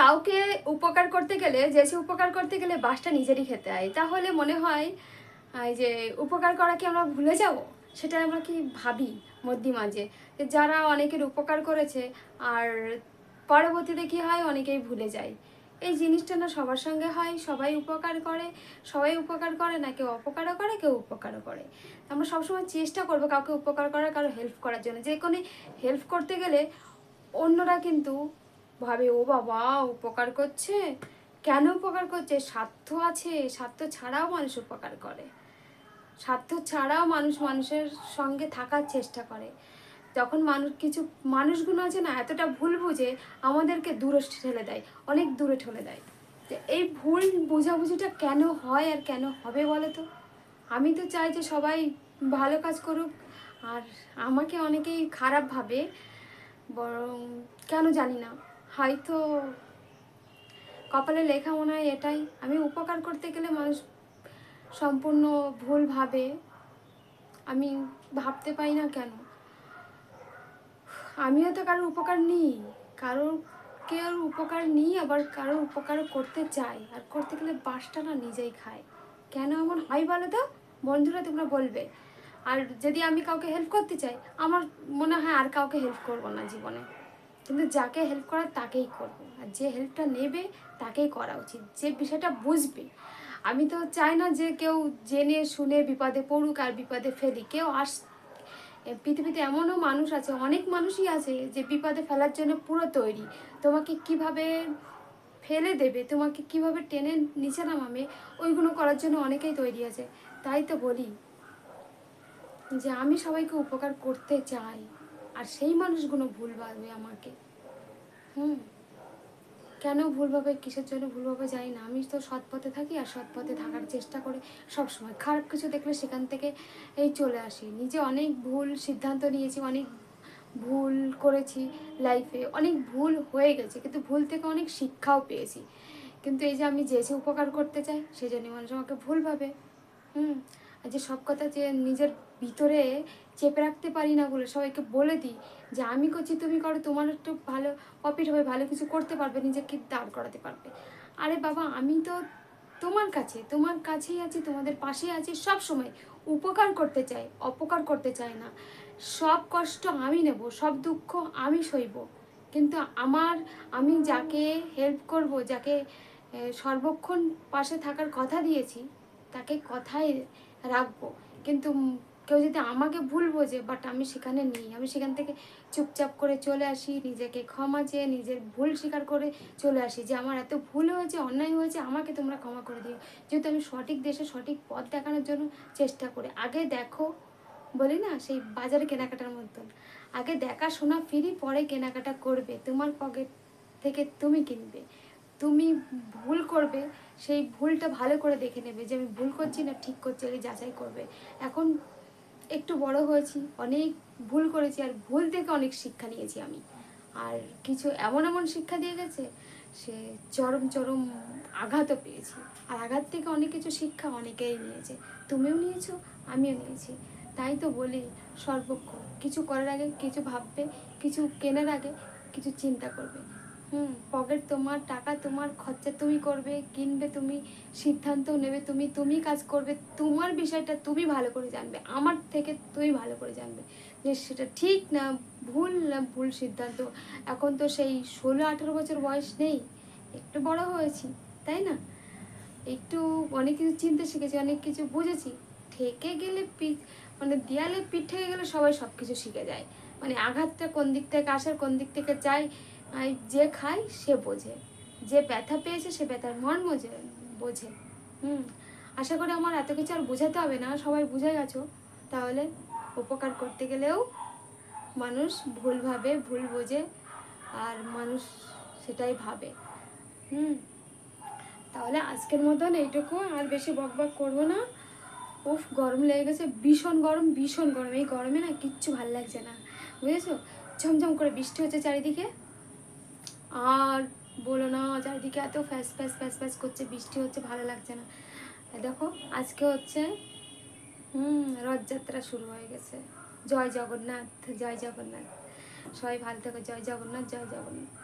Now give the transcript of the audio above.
কাউকে উপকার করতে গেলে, যে সে উপকার করতে গেলে বাসটা নিজেরই খেতে হয়। তাহলে মনে হয় যে উপকার করা কি আমরা ভুলে যাব? সেটা আমরা কি ভাবি মধ্যে মাঝে? যারা অনেকের উপকার করেছে, আর পরবর্তীতে কি হয়? অনেকেই ভুলে যায়। এই জিনিসটা না সবার সঙ্গে হয়। সবাই উপকার করে। সবাই উপকার করে না, কেউ অপকারও করে, কেউ উপকারও করে। আমরা সবসময় চেষ্টা করব কাউকে উপকার করার, কারও হেল্প করার জন্য। যে কোনো হেল্প করতে গেলে অন্যরা কিন্তু ভাবে, ও বাবা, উপকার করছে? কেন উপকার করছে? স্বার্থ আছে, স্বার্থ ছাড়াও মানুষ উপকার করে। স্বার্থ ছাড়াও মানুষ মানুষের সঙ্গে থাকার চেষ্টা করে। যখন মানুষ, কিছু মানুষগুলো আছে না, এতটা ভুল বুঝে আমাদেরকে দূরে ঠেলে দেয়, অনেক দূরে ঠেলে দেয়। এই ভুল বোঝাবুঝিটা কেন হয় আর কেন হবে বলো তো আমি তো চাই যে সবাই ভালো কাজ করুক, আর আমাকে অনেকেই খারাপ ভাবে, বরং কেন জানি না। হয়তো কপালে লেখা মনে হয় এটাই। আমি উপকার করতে গেলে মানুষ সম্পূর্ণ ভুল ভাবে। আমি ভাবতে পাই না কেন। আমিও তো কারোর উপকার নিই। কারোর কেউ উপকার নিই, আবার কারোর উপকারও করতে চাই। আর করতে গেলে বাসটা না নিজেই খায়। কেন এমন হয় বলো তো? বন্ধুরা তোমরা বলবে। আর যদি আমি কাউকে হেল্প করতে চাই, আমার মনে হয় আর কাউকে হেল্প করব না জীবনে। কিন্তু যাকে হেল্প করার তাকেই করব। আর যে হেল্পটা নেবে, তাকেই করা উচিত। যে বিষয়টা বুঝবে। আমি তো চাই না যে কেউ জেনে, শুনে বিপদে পড়ুক আর বিপদে ফেলি। কেউ আস পৃথিবীতে এমনও মানুষ আছে, অনেক মানুষই আছে যে বিপদে ফেলার জন্য পুরো তৈরি। তোমাকে কীভাবে ফেলে দেবে? তোমাকে কীভাবে টেনে নিচে নামাবে? ওইগুলো করার জন্য অনেকেই তৈরি আছে। তাই তো বলি যে আমি সবাইকে উপকার করতে চাই। আর সেই মানুষগুলো ভুল ভাববে আমাকে। হুম। কেন ভুল ভাবে, কিসের জন্য ভুল ভাবে জানি না? আমি তো সৎ পথে থাকি আর সৎ পথে থাকার চেষ্টা করি। সব সময় খারাপ কিছু দেখলে সেখান থেকে এই চলে আসি। নিজে অনেক ভুল সিদ্ধান্ত নিয়েছি, অনেক ভুল করেছি লাইফে অনেক ভুল হয়ে গেছে, কিন্তু ভুল থেকে অনেক শিক্ষাও পেয়েছি। কিন্তু এই যে আমি যে উপকার করতে চাই সেই জন্য মানুষ আমাকে ভুল ভাবে। হুম। যে সব কথা যে নিজের ভিতরে চেপে রাখতে পারি না বলে সবাইকে বলে দিই যে আমি করছি, তুমি করো, তোমার একটু ভালো প্রফিট হবে, ভালো কিছু করতে পারবে, নিজেকে দাঁড় করাতে পারবে। আরে বাবা, আমি তো তোমার কাছে, তোমার কাছেই আছি, তোমাদের পাশেই আছি, সব সময় উপকার করতে চাই, অপকার করতে চাই না। সব কষ্ট আমি নেব, সব দুঃখ আমি সইব। কিন্তু আমার, আমি যাকে হেল্প করব, যাকে সর্বক্ষণ পাশে থাকার কথা দিয়েছি, তাকে কথাই রাখব। কিন্তু কেউ যদি আমাকে ভুল বোঝে বাট আমি সেখানে নেই। আমি সেখান থেকে চুপচাপ করে চলে আসি, নিজেকে ক্ষমা চেয়ে নিজের ভুল স্বীকার করে চলে আসি। যে আমার এত ভুল হয়েছে, অন্যায় হয়েছে, আমাকে তোমরা ক্ষমা করে দিও। যেহেতু আমি সঠিক দেশে সঠিক পথ দেখানোর জন্য চেষ্টা করি। আগে দেখো, বলি না, সেই বাজারে কেনাকাটার মতন আগে দেখা শোনা ফিরি, পরে কেনাকাটা করবে। তোমার পকেট থেকে তুমি কিনবে। তুমি ভুল করবে, সেই ভুলটা ভালো করে দেখে নেবে যে আমি ভুল করছি না ঠিক করছি, আগে যাচাই করবে। এখন একটু বড় হয়েছি, অনেক ভুল করেছি আর ভুল থেকে অনেক শিক্ষা নিয়েছি আমি। আর কিছু এমন এমন শিক্ষা দিয়ে গেছে, সে চরম চরম আঘাতও পেয়েছি। আর আঘাত থেকে অনেক কিছু শিক্ষা অনেকেই নিয়েছে। তুমিও নিয়েছো, আমিও নিয়েছি। তাই তো বলি সর্বক্ষণ কিছু করার আগে কিছু ভাববে, কিছু কেনার আগে কিছু চিন্তা করবে। হুম, পকেট তোমার, টাকা তোমার, খরচা তুমি করবে, কিনবে তুমি, সিদ্ধান্ত নেবে তুমি তুমি কাজ করবে, তোমার বিষয়টা তুমি ভালো করে জানবে, আমার থেকে তুমি ভালো করে জানবে। যে সেটা ঠিক না, ভুল না, ভুল সিদ্ধান্ত। এখন তো সেই ষোলো, আঠেরো বছর বয়স নেই, একটু বড় হয়েছি, তাই না? একটু অনেক কিছু চিনতে শিখেছি, অনেক কিছু বুঝেছি। ঠেকে গেলে পিঠ মানে দেয়ালে পিঠ থেকে গেলে সবাই সব কিছু শিখে যায়। মানে আঘাতটা কোন দিক থেকে আসার কোন দিক থেকে যায় আর যে খায়, সে বোঝে। যে ব্যথা পেয়েছে, সে ব্যথার মর্ম বোঝে হুম, আশা করি আমার এত কিছু আর বোঝাতে হবে না, সবাই বুঝে গেছো তাহলে উপকার করতে গেলেও মানুষ ভুলভাবে ভুল বোঝে, আর মানুষ সেটাই ভাবে। হুম, তাহলে আজকের মতন এইটুকু, আর বেশি বক বক করব না। উফ, গরম লেগে গেছে, ভীষণ গরম ভীষণ গরম। এই গরমে না কিচ্ছু ভালো লাগছে না, বুঝেছ? ঝমঝম করে বৃষ্টি হচ্ছে চারিদিকে। আর বলো না, চারিদিকে এত ফ্যাস ফ্যাস ফ্যাস ফ্যাস করছে, বৃষ্টি হচ্ছে, ভালো লাগছে না। দেখো, আজকে হচ্ছে, হুম, রথযাত্রা শুরু হয়ে গেছে। জয় জগন্নাথ জয় জগন্নাথ। সবাই ভালো থাকো, জয় জগন্নাথ জয় জগন্নাথ।